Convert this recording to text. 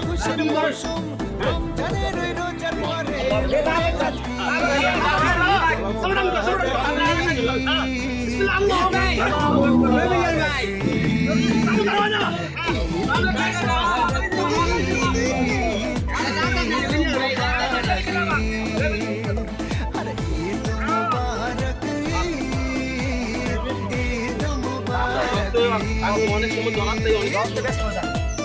খুশির মৌসুম রমজানের ওই রোজার পরে মুবারক অনেক সময় জনাতে অনেক